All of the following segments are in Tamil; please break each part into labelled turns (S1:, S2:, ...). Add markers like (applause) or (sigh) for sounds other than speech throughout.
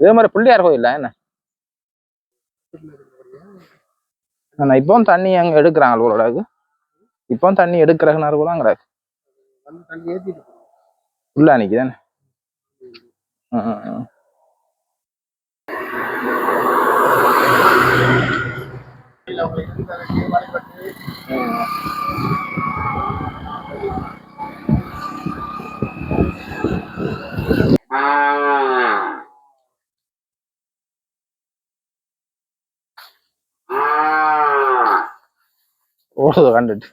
S1: இதே மாதிரி பிள்ளையார் கோயில்ல என்ன? ஆனா இப்பவும் தண்ணி அங்க எடுக்கிறாங்க போலடாக்கு இப்பவும் தண்ணி எடுக்கிறதுனால கூட அங்க உள்ள நிக்குதானே ஓடுது கண்டுட்டு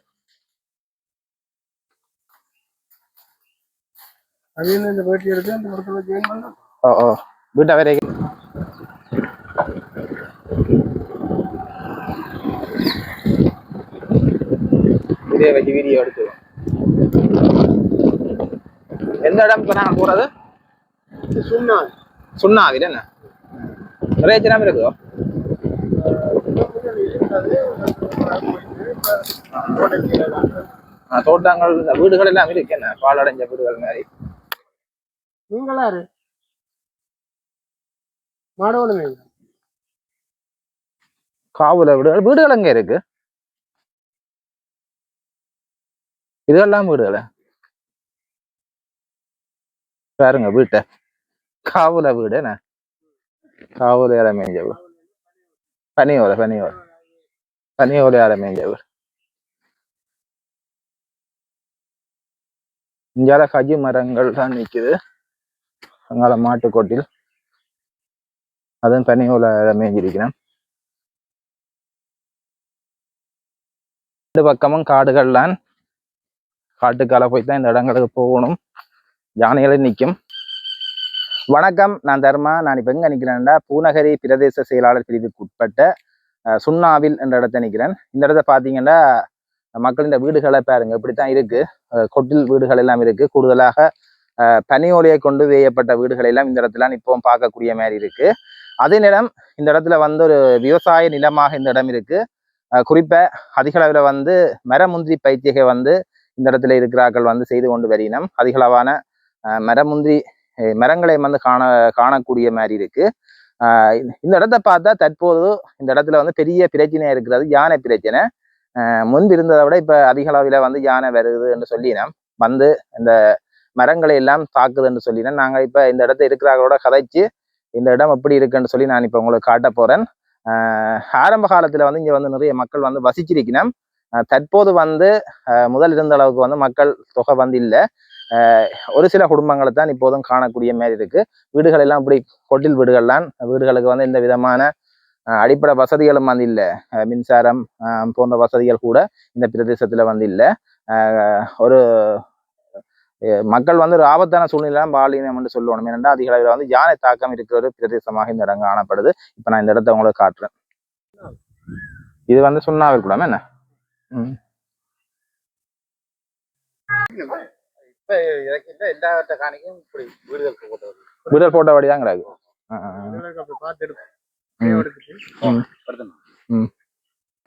S2: இந்த வேட்டி எடுத்து அந்த இடத்துல ஜெயின் பண்ணோம்
S1: ஓ ஓ. வீட்டை வேற வீடியோ வச்சு வீடியோ எடுத்துவோம் எந்த இடம் இப்போ நாங்கள் போகிறது
S2: சுண்ணா
S1: சுண்ணாவில் என்ன? நிறைய ஜனம் இருக்குதோ? தோட்டங்கள் வீடுகள் எல்லாம் இருக்கு. என்ன பாலடைஞ்ச வீடுகள் மாதிரி.
S2: நீங்களாரு மாடவளமே
S1: காவல வீடுகள் வீடுகள் எங்க இருக்கு? இதெல்லாம் வீடுகள? பாருங்க வீட்டை. காவல வீடு என்ன? காவல வீடு. பனியோல பனியோல. பனியோல வீடு. இங்கால கஜி மரங்கள் தான் நிக்குது. அங்கால மாட்டுக்கோட்டில். அதுவும் பனியோல மேஞ்சிருக்கிறேன் ரெண்டு பக்கமும் காடுகள்லாம் காட்டுக்கால போய் தான் இந்த இடங்களுக்கு போகணும். யானைகளும் நிற்கும். வணக்கம் நான் தர்மா. நான் இப்போ எங்கே நிற்கிறேன்டா பூநகரி பிரதேச செயலாளர் பிரிவுக்கு உட்பட்ட சுண்ணாவில் என்ற இடத்த நிற்கிறேன் இந்த இடத்த பார்த்தீங்கன்னா மக்களின் வீடுகளை பாருங்க இப்படித்தான் இருக்கு. கொட்டில் வீடுகள் எல்லாம் இருக்கு. கூடுதலாக பனியோலையை பனி கொண்டு வேயப்பட்ட வீடுகள் எல்லாம் இந்த இடத்துல இப்பவும் பார்க்கக்கூடிய மாதிரி இருக்கு. அதே நேரம் இந்த இடத்துல வந்து ஒரு விவசாய நிலமாக இந்த இடம் இருக்கு. அஹ், குறிப்பா அதிக அளவில் வந்து மரமுந்திரி பைத்தியகை வந்து இந்த இடத்துல இருக்கிறார்கள் வந்து செய்து கொண்டு வரினம் அதிகளவான அஹ், மரமுந்திரி மரங்களை வந்து காண காணக்கூடிய மாதிரி இருக்கு. இந்த- இடத்த பார்த்தா தற்போது இந்த இடத்துல வந்து பெரிய பிரச்சனையா இருக்கிறது யானை பிரச்சனை. முன்பு இருந்ததை விட இப்போ அதிக அளவில் வந்து யானை வருது என்று சொல்லினோம். வந்து இந்த மரங்களை எல்லாம் தாக்குது என்று சொல்லினேன் நாங்கள் இப்போ இந்த இடத்த இருக்கிறார்களோட கதைச்சு இந்த இடம் எப்படி இருக்குன்னு சொல்லி நான் இப்போ உங்களுக்கு காட்ட போகிறேன் ஆரம்ப காலத்தில் வந்து இங்கே வந்து நிறைய மக்கள் வந்து வசிச்சிருக்கணும் தற்போது வந்து முதல் இருந்த அளவுக்கு வந்து மக்கள் தொகை வந்து இல்லை. ஒரு சில குடும்பங்களை தான் இப்போதும் காணக்கூடிய மாதிரி இருக்குது வீடுகள் எல்லாம் இப்படி கொட்டில் வீடுகள்லாம் வீடுகளுக்கு வந்து எந்த விதமான அடிப்படை வசதிகளும் வந்து இல்லை மின்சாரம் போன்ற வசதிகள் கூட இந்த பிரதேசத்துல வந்து இல்லை ஒரு மக்கள் வந்து ஒரு ஆபத்தான சூழ்நிலை பாலினம் என்று சொல்லணும். ஏனென்றால் அதிக அளவில் வந்து யானை தாக்கம் இருக்கிற ஒரு பிரதேசமாக இந்த இடம் காணப்படுது. இப்போ நான் இந்த இடத்த உங்களுக்கு காட்டுறேன். இது வந்து சுண்ணாவில் கூடாம என்ன?
S2: வீடுகள் போட்டது
S1: வீடல் போட்ட வழிதான் கிடக்கு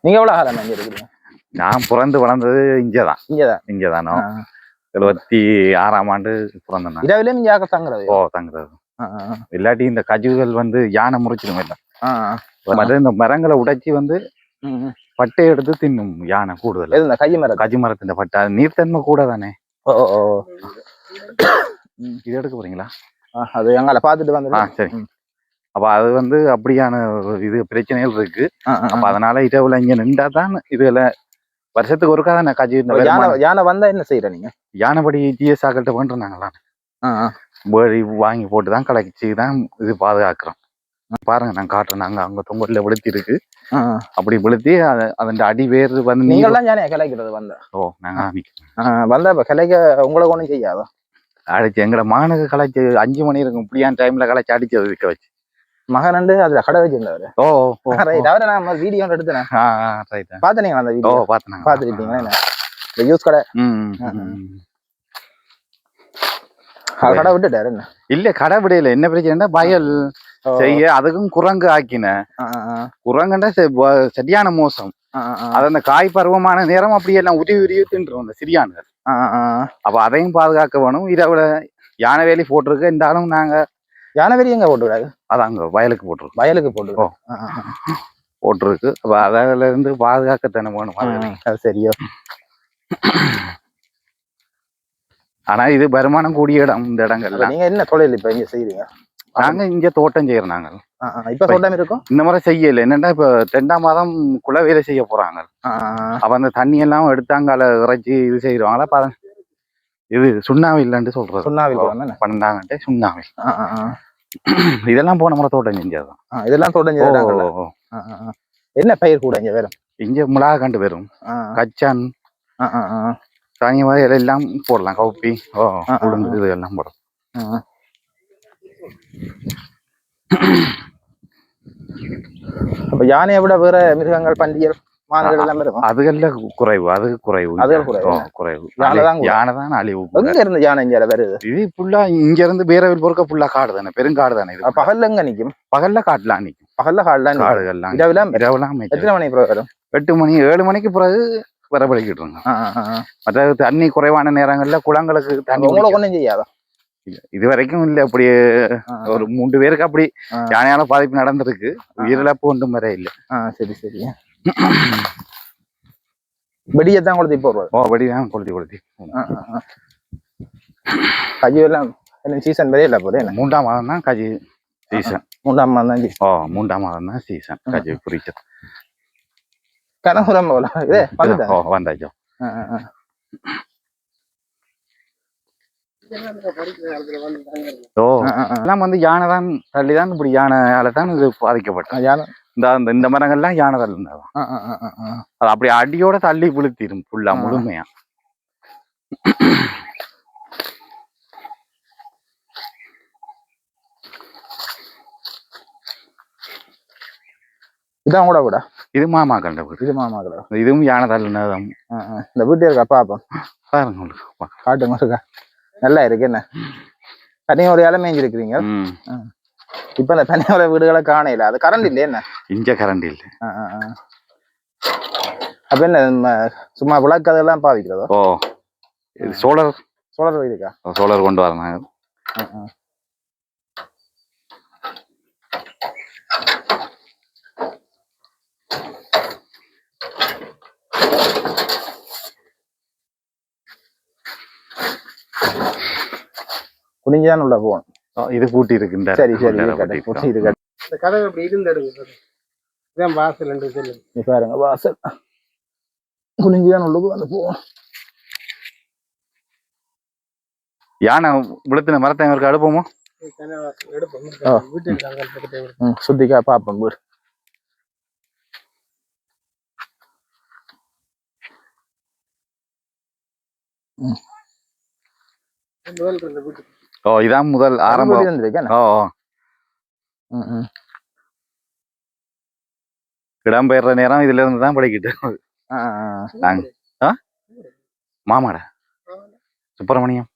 S1: நீங்க எவ்வளவு காலம் இங்க இருக்கிறீங்க?
S3: நான் பிறந்து வளர்ந்தது இங்கதான்.
S1: இங்கதான்.
S3: இங்கதானோ. எழுபத்தி ஆறாம் ஆண்டு பிறந்தேன் நான்.
S1: இரவிலும் இங்க தங்குறது?
S3: ஓ தங்குறது. இல்லாட்டி இந்த கஜுகள் வந்து யானை முறிச்சிடும் இல்லை. மற்ற இந்த மரங்களை உடைச்சி வந்து. பட்டை எடுத்து தின்னும் யானை கூடுதல்.
S1: இந்த கைய மரம்
S3: கஜு மரத்தின் பட்டை. அது நீர்த்தன்மை கூட தானே.
S1: ஓ
S3: இது எடுக்க போறீங்களா?
S1: அது எங்களை பார்த்துட்டு வந்து
S3: சரி. அப்ப அது வந்து அப்படியான இது பிரச்சனைகள் இருக்கு. அப்ப. அதனால இரவுல இங்க நின்றா தான் இதுல வருஷத்துக்கு ஒருக்கா தானே இந்த
S1: யானை. யானை வந்தா என்ன செய்யற நீங்க?
S3: யானைப்படி ஜிஎஸ் ஆக்கள்கிட்ட
S1: ஆ.
S3: பேடி வாங்கி போட்டு தான் கலச்சி தான் இது பாதுகாக்கிறோம். பாருங்க நான் காட்டுறேன். நாங்க அங்க தொங்கல்ல வெளுத்தி இருக்கு. அப்படி வெளுத்தி அது அதன் அடி வேறு வந்து நீங்க
S1: நீங்கள்லாம் யானையை கிளைக்கிறது வந்த?
S3: ஓ நாங்க.
S1: வந்தா இப்ப கிளைக்க உங்களுக்கு ஒண்ணும் செய்யாதோ?
S3: அடிச்சு எங்கட மகனுக்கு கலைச்சு அஞ்சு மணி இருக்கும். இப்படியான டைம்ல கலைச்சு அடிச்சது இருக்க வச்சு.
S1: மகன் அதுல கடை வச்சிருந்தவர்.
S3: ஓ
S1: ரைட் (laughs) அவரை நான் வீடியோ எடுத்தேன். பாத்தீங்களா அந்த வீடியோ
S3: பாத்துனாங்க
S1: பாத்துருப்பீங்களா இந்த யூஸ் கடை. கடை விட்டுட்டாரு என்ன?
S3: இல்ல கடை விடையில என்ன பிரச்சனைன்னா பயல் செய்ய அதுக்கும் குரங்கு ஆக்கின. குரங்குண்டா சரியான மோசம். அது அந்த காய் பருவமான நேரம் அப்படியே எல்லாம் உருவி உருவி தின்றும் அந்த
S1: ஆ.
S3: அப்ப அதையும் பாதுகாக்க வேணும் இரவுல யானை வேலி போட்டிருக்கு இருந்தாலும் நாங்க
S1: யானை வெறி எங்க போட்டுவிடாது
S3: அது அங்க வயலுக்கு போட்டிருக்கு.
S1: வயலுக்கு போட்டு
S3: ஓ. போட்டிருக்கு. அப்ப அதுல இருந்து பாதுகாக்கத்தானே வேணும். அது.
S1: சரியோ.
S3: ஆனா இது வருமானம் கூடிய இடம் இந்த இடங்கள்ல.
S1: நீங்க என்ன தொழில் இப்ப இங்க செய்றீங்க?
S3: நாங்க இங்க தோட்டம் செய்யறோம் நாங்க.
S1: இப்ப தோட்டம் இருக்கும்?
S3: இந்த முறை செய்யல. என்னன்னா இப்ப ரெண்டாம் மாதம் குல வேலை செய்ய போறாங்க. அப்ப அந்த தண்ணி எல்லாம் எடுத்தாங்கால இறைச்சி இது செய்யறவாங்களா பா இது சுண்ணாவி இல்லைன்னு சொல்றது.
S1: சுண்ணாவில் குளம் தானே? (clears throat)
S3: இதெல்லாம் போன முறை தோட்டம் செஞ்சதுதான்
S1: இதெல்லாம் தோட்டம் ஆ. என்ன பயிர் கூட இங்க வேற?
S3: இங்க மிளகா கண்டு வரும் கச்சான். தானிய மாதிரி எல்லாம் போடலாம். கவுப்பி ஓ உளுந்து இது எல்லாம் போடலாம். (clears throat)
S1: அப்ப யானையை விட வேற மிருகங்கள் இருக்கும்
S3: அதுகள்ல குறைவு அது குறைவு
S1: அதுகள் குறைவு.
S3: ஓ, குறைவு
S1: யானை தான் குறைவு.
S3: யானை தான் அழிவு.
S1: எங்க இருந்து யானை இங்க வருது
S3: இது ஃபுல்லா இங்க இருந்து பேரவில் பொறுக்க ஃபுல்லா காடு தானே பெருங்காடு தானே இது
S1: பகல்ல எங்க நிக்கும்
S3: பகல்ல காட்டுலாம் நிக்கும்
S1: பகல்ல காடுலாம்.
S3: காடுகள்லாம்
S1: இரவுலாம்
S3: இரவுலாம்.
S1: எத்தனை மணி பிறகு வரும்
S3: எட்டு மணி ஏழு மணிக்கு பிறகு வரப்படிக்கிட்டு இருங்க. மற்ற தண்ணி குறைவான நேரங்கள்ல குளங்களுக்கு தண்ணி
S1: உங்களை
S3: குடிக்க-
S1: ஒண்ணும் செய்யாதா
S3: இது வரைக்கும் இல்ல அப்படி ஒரு மூன்று பேருக்கு அப்படி. யானையால பாதிப்பு நடந்திருக்கு உயிரிழப்பு ஒன்றும் வரை இல்ல
S1: சரி சரி (clears throat) வெடியத்தான் கொளுத்தி போடுறது
S3: ஓ அப்படிதான் கொளுத்தி கொளுத்தி.
S1: கையு எல்லாம் என்ன சீசன் வரையே இல்லை போதே
S3: மூன்றாம் மாதம் தான் கஜி சீசன்
S1: மூன்றாம் மாதம் தான்.
S3: ஓ மூன்றாம் மாதம் தான் சீசன் கஜி குறிச்ச
S1: கனகுரம் போல இதே
S3: ஓ வந்தாச்சோ. ஓ. எல்லாம் வந்து யானை தான் தள்ளி தான் இப்படி யானையால தான் இது பாதிக்கப்பட்டது
S1: யானை.
S3: இந்த இந்த மரங்கள்லாம் யானை தள்ளி இருந்ததான்
S1: ஆ, ஆ, ஆ, ஆ, ஆ.
S3: அது அப்படி அடியோட தள்ளி விழுத்திரும் ஃபுல்லா. முழுமையா.
S1: இதான் கூட கூட
S3: இது மாமா கண்ட வீடு.
S1: இது மாமா கடை
S3: இதுவும் யானை தள்ளினதான்.
S1: இந்த வீட்டு இருக்கா? பாப்போம்
S3: பாருங்க உங்களுக்கு.
S1: காட்டுங்க இருக்கா நல்லா இருக்கு என்ன? பனியோட இலை மேய்ஞ்சிருக்கிறீங்க? இப்ப இந்த பனியோட வீடுகளை காணையில அது கரண்ட் இல்லையே என்ன?
S3: இங்க கரண்ட் இல்ல.
S1: அப்ப என்ன சும்மா விளக்கு அதெல்லாம் பாவிக்கிறதோ?
S3: ஓ இது சோலார்
S1: சோழர் இருக்கா?
S3: சோலார் கொண்டு வரணும்.
S1: குனிஞ்சான் உள்ள போகணும்
S3: இது பூட்டி இருக்கு இந்த
S1: சரி சரி
S3: பூட்டி
S1: இருக்கட்டும்
S2: இந்த கதவு இப்படி இருந்து எடுங்க இதான் வாசல் ரெண்டு சொல்லுங்க
S1: நீ பாருங்க வாசல். குனிஞ்சுதான் உள்ளுக்கு வந்து போகணும்
S3: யானை விழுத்தின மரத்தை இவருக்கு அடுப்போமோ?
S1: சுத்திக்கா பாப்போம் வீடு.
S2: முதல் இருந்த வீட்டுக்கு.
S3: ஓ இதான் முதல் ஆரம்பம்
S1: இருந்திருக்கேன்
S3: ஓ ஓ.
S1: ம் ம்.
S3: இடம்பெயர்ற நேரம் இதுல இருந்து தான் படிக்கிட்டு மாமாடா? சுப்பிரமணியம்?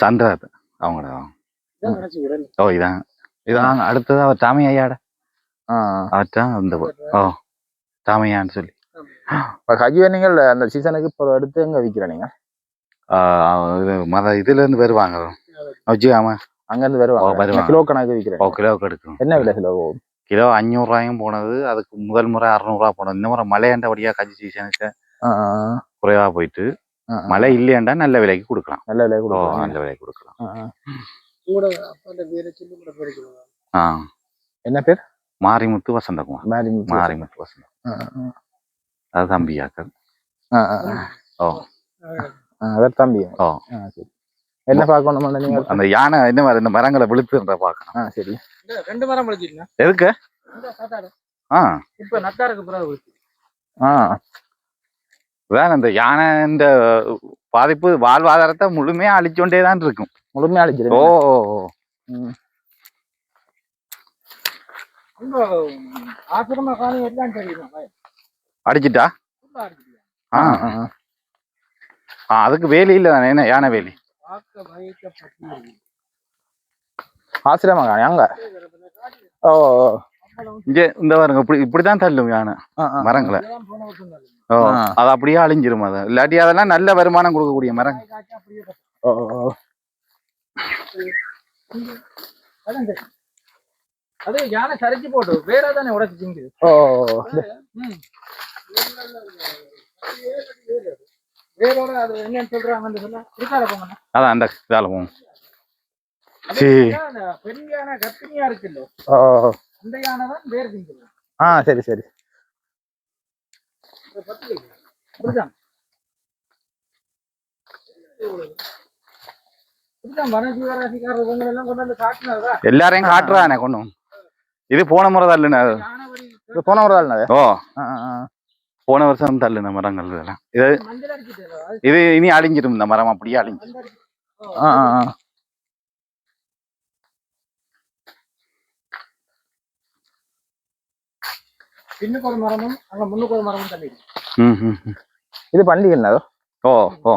S3: சந்திராத்
S2: வீடு
S3: ஓ இதான். இதான் அடுத்தது அவர் தாமி ஐயாட.
S1: ஆ.
S3: அவர்தான் இந்த ஓ தாமையான்னு சொல்லி.
S1: கஜுவை நீங்கள் அந்த சீசனுக்கு இப்போ எடுத்து எங்க விற்கிற நீங்க
S3: ஆ, இது மத இதுல இருந்து வருவாங்க வச்சுக்காம
S1: அங்க இருந்து
S3: ஓ,
S1: வருவாங்க. கிலோ கணக்கு விற்கிறேன்.
S3: ஓ கிலோவுக்கு எடுக்கும்
S1: என்ன விலை கிலோ
S3: கிலோ அஞ்சூறுரூவாயும் போனது. அதுக்கு முதல் முறை அறுநூறுவா போனது. இந்த முறை மழையாண்டபடியா கஞ்சி சீசனுக்கு
S1: ஆ, ஆ,
S3: குறைவா போயிட்டு. மழை இல்லையாண்டா நல்ல விலைக்கு கொடுக்கலாம்.
S1: நல்ல விலை
S3: ஓ
S1: கொடுக்குறாங்க
S3: நல்ல விலைக்கு கொடுக்கலாம்.
S1: ஆ, என்ன பேர்?
S3: மாரிமுத்து வசந்தகுமார்.
S1: மாரி
S3: மாரிமுத்து
S1: ஆ, ஆ.
S3: அது தம்பியாக்கள். ஓ.
S1: அவர் தம்பி
S3: ஓ
S1: ஆ, சரி என்ன பார்க்கணும் நீங்க
S3: அந்த யானை என்ன மாதிரி இந்த மரங்களை விழுத்துன்ற பார்க்கணும்
S1: ஆ சரி
S2: ரெண்டு மரம் படிச்சிருக்கேன்
S3: எதுக்கு ஆ
S2: இப்ப நட்டாருக்கு பிறகு.
S1: ஆ
S3: வேற இந்த யானை இந்த பாதிப்பு வாழ்வாதாரத்தை முழுமையா அழிச்சோண்டே தான் இருக்கும்
S1: முழுமையா
S3: ஓ
S1: அழிச்சிருங்க
S3: ஓ, ஓ.
S2: ஆசிரம காலம் எல்லாம் தெரியுமா
S3: அடிச்சிட்டா ஆ
S1: ஆ,
S3: அதுக்கு வேலி இல்லை தானே என்ன யானை வேலி
S1: காணி அங்க ஓ
S3: இங்க இந்த பாருங்க இப்படி இப்படிதான் தள்ளும் யானை. மரங்களை ஓ. அது அப்படியே அழிஞ்சிரும் அது இல்லாட்டி அதெல்லாம் நல்ல வருமானம் கொடுக்கக்கூடிய மரம்
S1: ஓ ஓ, ஓ.
S2: அதான் சரி. அது யானை சரிச்சு போட்டு வேற தானே உடச்சு திங்குது
S1: ஓ
S2: ம். வேரோட அது என்னன்னு சொல்றாங்கன்னு சொன்னா இருக்காத போங்கண்ணா.
S3: அதான் அந்த இதால போகும் சரி.
S2: அந்த பெண் யானை இருக்குல்ல.
S1: ஓ
S2: அந்த தான் வேர் திங்குது
S1: ஆ சரி சரி.
S2: புரியுதா காட்டினதா
S3: எல்லாரையும் காட்டுறானே கொண்டு இது போன முறை
S1: இது போன ஒரு தாள்
S3: ஓ.
S1: ஆ.
S3: போன வருஷம் தள்ளுன மரங்கள் இதெல்லாம். இது இது இனி அழிஞ்சிடும் இந்த மரம் அப்படியே அழிஞ்சு
S2: மஞ்சள் அடிச்சு
S1: ஆ ஆ
S2: பின்னுக்கு ஒரு மரமும் அங்க முன்னுக்கு ஒரு மரமும் தள்ளி.
S1: இது பண்டிகை அதோ?
S3: ஓ ஓ.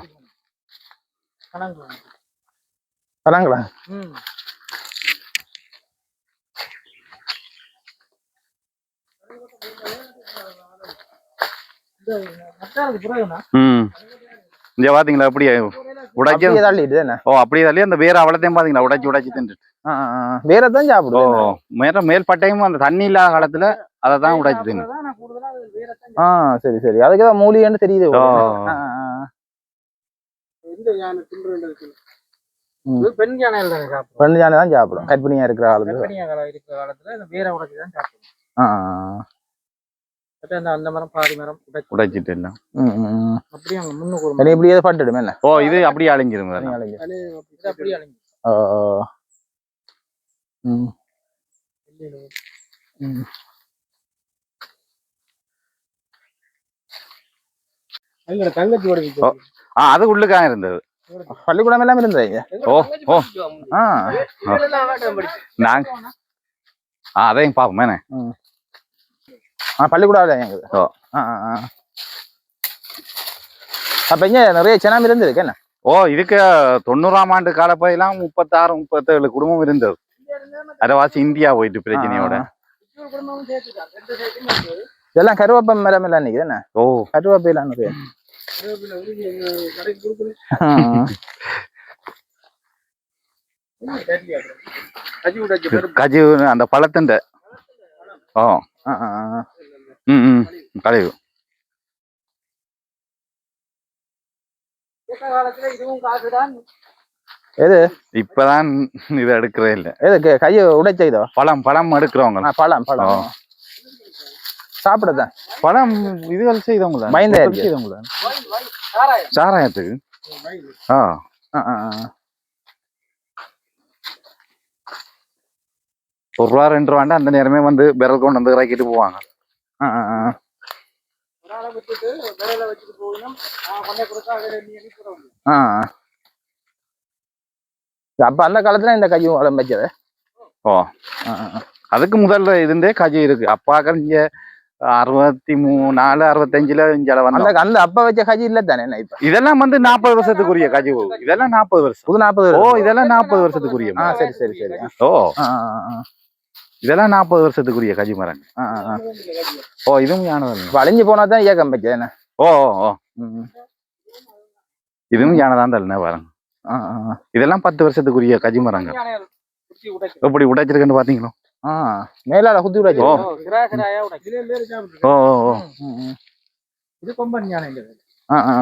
S1: பழங்களா?
S2: ம் இந்த மத்தாருக்கு பிறகுனா
S3: ம் இங்க பாத்தீங்களா அப்படியே உடைக்க
S1: அப்படியே தள்ளிடுது என்ன
S3: ஓ அப்படியே தள்ளி அந்த வேற அவ்வளோத்தையும் பாத்தீங்களா உடைச்சு உடைச்சு
S1: ஆ. வேற தான்
S3: ஓ
S1: சாப்பிடுது
S3: மேல மேல் பட்டையும் அந்த தண்ணி இல்லாத காலத்துல அதை தான் உடைச்சு தின்னு.
S2: தான்
S1: ஆ சரி சரி. அதுக்கு தான் மூலிகைன்னு தெரியுது
S3: ஓ.
S2: யானை பெண் யானைகள் தானே சாப்பிடும்
S1: தான் சாப்பிடும் கர்ப்பிணியா இருக்கிற
S2: காலத்துல இந்த வேற உடச்சி தான் சாப்பிடும் அந்த மரம் பாதி மரம் உடைச்சு.
S3: உடைச்சிட்டு எல்லாம்.
S2: அப்படியே அங்க முன்னுக்கு ஒரு
S1: இனி இப்படி ஏதோ பட்டுடுமே என்ன?
S3: ஓ இது அப்படியே அழிஞ்சிரும்
S2: அப்படியே.
S1: ம். ம்.
S3: ஆ அது உள்ளுக்காக இருந்தது.
S1: பள்ளிக்கூடம் எல்லாம் இருந்தது
S3: ஓ ஓ.
S1: ஆ.
S3: நாங்க ஆ அதையும் பார்ப்போம் என்ன?
S1: இல்லை எங்களுக்கு
S3: ஓ.
S1: ஆ அப்ப இங்க நிறைய சினம் இருந்திருக்கு என்ன?
S3: ஓ இதுக்கு தொண்ணூறாம் ஆண்டு காலப்பையெல்லாம் முப்பத்தாறு முப்பத்தேழு குடும்பம் இருந்தது. அரைவாசி இந்தியா போயிட்டு பிரச்சனையோட.
S1: இதெல்லாம் கருவேப்பம் மரம் நிக்குது என்ன?
S3: ஓ.
S1: கருவேப்பையெல்லாம் நிறைய.
S3: கஜு அந்த பழத்துண்ட. ஓ.
S1: ஆ ஆ.
S3: ம் கழிவு
S1: எது?
S3: இப்பதான் இது எடுக்கிறே இல்ல.
S1: எது கையை உடைச்ச இதோ?
S3: பழம் பழம் எடுக்கிறவங்க
S1: பழம் பழம். சாப்பிடுதான்
S3: பழம் இதுகள் செய்தவங்க
S1: மைந்தா இருக்கு.
S3: செய்தவங்க
S2: சாராயம்.
S3: சாராயத்துக்கு. ஆ. ஒரு ரூபா ரெண்டு ரூபாண்டா அந்த நேரமே வந்து விரல் கொண்டு வந்து இறக்கிட்டு போவாங்க.
S1: அப்ப அந்த காலத்துல இந்த கையும் உடம்பு வச்சது?
S3: ஓ.
S1: ஆ ஆ ஆ.
S3: அதுக்கு முதல்ல இருந்தே கஜி இருக்கு. அப்பாக்கள் இங்க அறுபத்தி மூணு நாலு அறுபத்தஞ்சுல இங்க
S1: அந்த
S3: வந்தோம்.
S1: அந்த அப்ப வச்ச கஜி இல்ல தானே என்ன இப்ப?
S3: இதெல்லாம் வந்து நாற்பது வருஷத்துக்குரிய கஜி இதெல்லாம் நாற்பது வருஷம்.
S1: புது நாற்பது
S3: ஓ. இதெல்லாம் நாற்பது வருஷத்துக்குரிய.
S1: சரி சரி சரி.
S3: ஓ. இதெல்லாம் நாற்பது வருஷத்துக்குரிய கஜி மரம். ஓ இதுவும் யானை
S1: அழிஞ்சு போனா தான் வச்சது என்ன
S3: ஓ ஓ ஓ. இதுவும் யானை தான் தள்ளின பாருங்க
S1: ஆ ஆ ஆ.
S3: இதெல்லாம் பத்து வருஷத்துக்குரிய கஜி மரங்க. எப்படி உடைச்சிருக்குன்னு பாத்தீங்களோ
S1: ஆ மேலால குத்தி
S2: உடைச்சு.
S3: ஓ ஓ ஓ.
S2: இது கொம்பன் யானை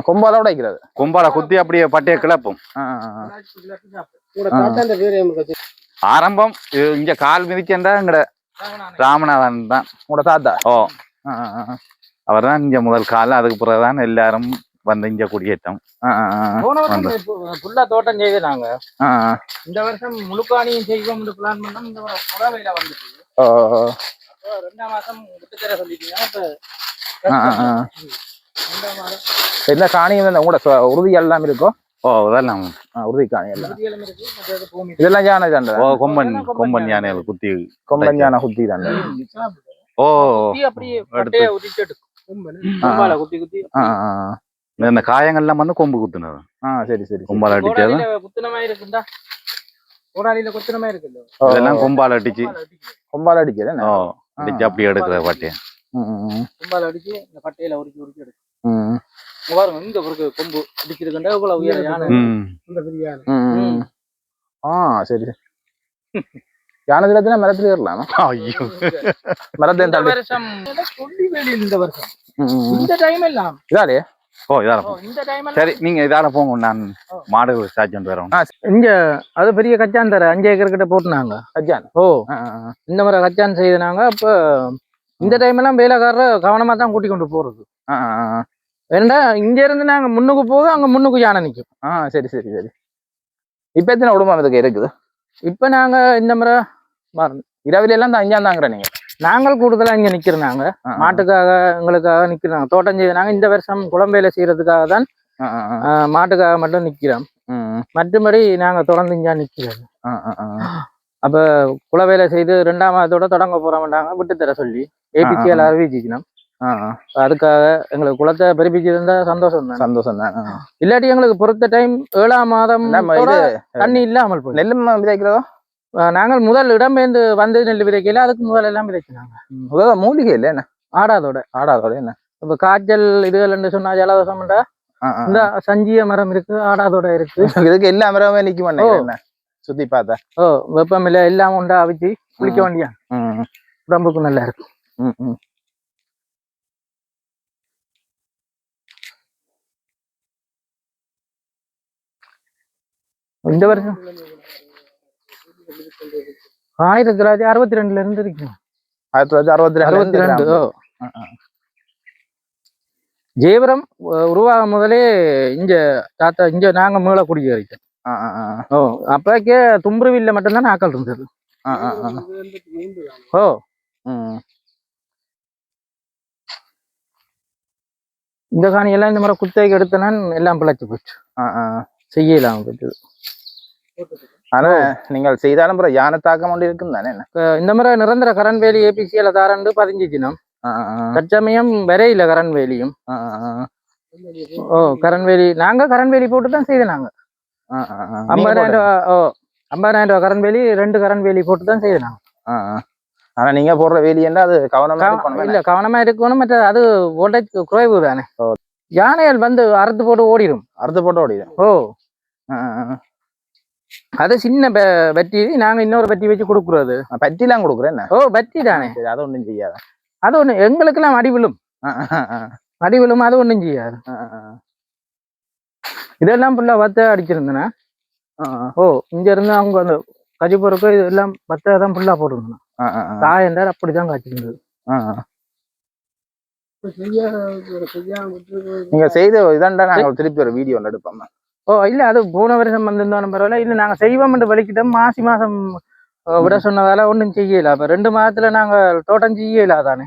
S1: கொம்பால உடைக்கிறது
S3: கும்பால குத்தி அப்படியே பட்டையை கிளப்பும் ஆரம்பம் இங்க கால் மிதிச்சேன்டா எங்கட. ராமநாதன். தான்.
S1: உங்களோட தாத்தா?
S3: ஓ. அவர் தான் இங்க முதல் காலம் அதுக்கு பிறகுதான் எல்லாரும் வந்து இங்க குடியேற்றம்.
S2: ஃபுல்லா தோட்டம் செய்து நாங்க. இந்த வருஷம் முழுக்காணியும் செய்வோம் பிளான் பண்ணோம். இந்த புறவையில வந்துட்டு. ரெண்டாம் மாசம் விட்டு தர சொல்லிட்டீங்க இப்ப. ரெண்டாம் மாதம்.
S1: என்ன காணியும் உங்களோட உறுதி எல்லாம் இருக்கோ
S3: ஓ அதெல்லாம்
S1: உறுதி காணி எல்லாம்.
S2: உறுதியெல்லாம் இருக்கு மற்றது பூமி
S1: இதெல்லாம் யானை தாண்டா?
S3: ஓ கொம்பன் கொம்பன் யானைகள் குத்தி
S1: கொம்பன் யானை குத்தி தாண்டா.
S3: ஓ
S2: அப்படியே.
S3: இந்த காயங்கள்லாம் வந்து கொம்பு குத்துனது.
S1: ஆ சரி சரி.
S3: கொம்பால அடிச்சது? இதெல்லாம் கொம்பால அடிச்சு.
S2: கொம்பால அடிச்சு
S1: கொம்பால அடிக்கிறது என்ன
S3: ஓ அடிச்சு அப்படி எடுக்கிற பாட்டிய.
S2: கொம்பால அடிச்சு இந்த பட்டையில உருக்கி உருக்கி எடுக்கும். பாருங்க இங்க இருக்கு கொம்பு அடிச்சிருக்கண்டா இவ்வளவு உயர யானை.
S3: ம்.
S2: இந்த பெரிய யானை.
S1: ஆ சரி. யானை தினத்தினா மரத்துல ஏறலாமா?
S3: ஐயோ.
S1: மரத்தை
S2: இந்த வருஷம் கொல்லி வேலையில் இந்த வருஷம். இந்த டைம் எல்லாம்.
S1: இதாலே
S3: ஓ இதால
S2: ஓ, இந்த டைம்
S3: சரி நீங்க இதால போங்க நான் மாடு பண்ணிட்டு வரேன்.
S2: இங்க அது பெரிய கச்சான் தர அஞ்சு ஏக்கர் கிட்ட போட்டுனாங்க.
S1: அஜான்
S2: ஓ. இந்த மாதிரி கச்சான் செய்தாங்க அப்ப இந்த டைம் எல்லாம் வேலைக்காரர் கவனமா தான் கூட்டி கொண்டு போறது. ஏன்னா இங்க இருந்து நாங்க முன்னுக்கு போக அங்க முன்னுக்கு யானை நிக்கும்.
S1: ஆ சரி சரி சரி. இப்ப எத்தனை குடும்பம் இதுக்கு இருக்குது?
S2: இப்ப நாங்க இந்த முறை
S1: இரவுல எல்லாம் தான் அஞ்சாம் தாங்கிற நீங்க.
S2: நாங்கள் கூடுதலா இங்க நிக்கிறோம் நாங்க. மாட்டுக்காக எங்களுக்காக நிக்கிறோம். தோட்டம் செய்தாங்க இந்த வருஷம் குளம்பேல செய்யறதுக்காக தான் மாட்டுக்காக மட்டும் நிக்கிறோம். மற்றபடி நாங்க தொடர்ந்து இங்க நிக்கிறோம். அப்ப குலவேலை செய்து ரெண்டாம் மாதத்தோட தொடங்க போறோம்டாங்க விட்டு தர சொல்லி ஏபிசிஎல் அறிவிச்சிக்கணும். அதுக்காக எங்களுக்கு குளத்தை பெருப்பிச்சிருந்தா சந்தோஷம் தான்?
S1: சந்தோஷம் தான்.
S2: இல்லாட்டி எங்களுக்கு பொறுத்த டைம் ஏழாம் மாதம் தண்ணி இல்லாமல் போய்
S1: நெல்லும் விதைக்கிறதோ?
S2: நாங்கள் முதல் இடம்பெயர்ந்து வந்து நெல் விதைக்கல அதுக்கு முதல் எல்லாம் விதைச்சினாங்க.
S1: முதல்ல மூலிகை இல்லை என்ன?
S2: ஆடாதோட.
S1: ஆடாதோட என்ன?
S2: இப்ப காய்ச்சல் இதுகள் சொன்னா ஜலதோஷம்டா இந்த சஞ்சிய மரம் இருக்கு ஆடாதோட இருக்கு. (laughs)
S1: இதுக்கு எல்லா மரமே நிக்க என்ன சுத்தி பார்த்தா.
S2: ஓ வெப்பமில்லை எல்லாம் உண்டா அவிச்சு குளிக்க வேண்டிய உடம்புக்கு நல்லா இருக்கு
S1: ம், ம்.
S2: இந்த வருஷம் ஆயிரத்தி தொள்ளாயிரத்தி அறுபத்தி ரெண்டுல இருந்து இருக்கு
S1: ஆயிரத்தி தொள்ளாயிரத்தி அறுபத்தி
S2: அறுபத்தி ரெண்டு ஓ.
S1: ஆ, ஆ.
S2: ஜெயபுரம் அஹ், உருவாக முதலே இங்க தாத்தா இங்க நாங்க
S1: ஆ, ஆ.
S2: ஓ அப்பக்கே தும்புருவில்ல மட்டும்தான் ஆக்கள் இருந்தது. ஓ. இந்த காணியெல்லாம் இந்த மாதிரி குத்தகைக்கு எடுத்தனான் எல்லாம் பிழைச்சு போச்சு
S1: ஆ, ஆ.
S2: செய்யலாம் போச்சு
S1: ஆனா நீங்கள் செய்தாலும் அப்புறம் யானை தாக்கம் கொண்டு இருக்கும் தானே என்ன
S2: இந்த மாதிரி நிரந்தர கரண் வேலி ஏபிசியில தாரண்டு
S1: ஆ, ஆ.
S2: தற்சமயம் வரையில கரண் வேலியும்
S1: ஆ, ஆ, ஆ.
S2: ஓ கரண் வேலி நாங்க கரண் வேலி போட்டு தான்
S1: ஆ. நீங்க
S2: ஐம்பதாயிரம். ரூபா ஓ ஐம்பதாயிரம் ரூபா கரண் வேலி ரெண்டு கரண் வேலி போட்டு தான் செய்தனாங்க
S1: ஆ, ஆ. ஆனா நீங்க போடுற வேலியண்டா அது கவனமா
S2: இல்ல கவனமா இருக்கணும் மற்ற அது வோல்டேஜ் குறைவு தானே. யானைகள் வந்து அறுத்து போட்டு ஓடிடும்
S1: அறுத்து போட்டு ஓடிடும்
S2: ஓ. அது சின்ன பெட்டி நாங்க இன்னொரு பெட்டி வச்சு கொடுக்குறது.
S1: பட்டிலாம் கொடுக்குறேன்
S2: ஓ பெட்டி தானே
S1: சரி அது ஒண்ணும் செய்யாத?
S2: அது ஒண்ணு எங்களுக்கெல்லாம் அடி விழும். அடி விழும் அது ஒண்ணும் செய்யாது. இதெல்லாம் ஃபுல்லா வத்த
S1: ஆ.
S2: ஓ இங்க இருந்து அவங்க அந்த கஜிபுருக்கு இதெல்லாம் வத்த தான் ஃபுல்லா போட்டுருந்தோம்
S1: ஆ, ஆ, ஆ.
S2: தாய் என்றால் அப்படிதான் காய்ச்சிருந்தது.
S1: நீங்க செய்த இதாண்டா நாங்க திருப்பி ஒரு வீடியோ ஒன்று எடுப்போம்.
S2: ஓ இல்ல அது போன வருஷம் வந்திருந்தோம் பரவாயில்ல இல்ல நாங்க செய்வோம் என்று வலிக்கிட்டோம். மாசி மாசம் விட சொன்னதால ஒண்ணும் செய்யல. அப்ப ரெண்டு மாதத்துல நாங்க தோட்டம் செய்யல தானே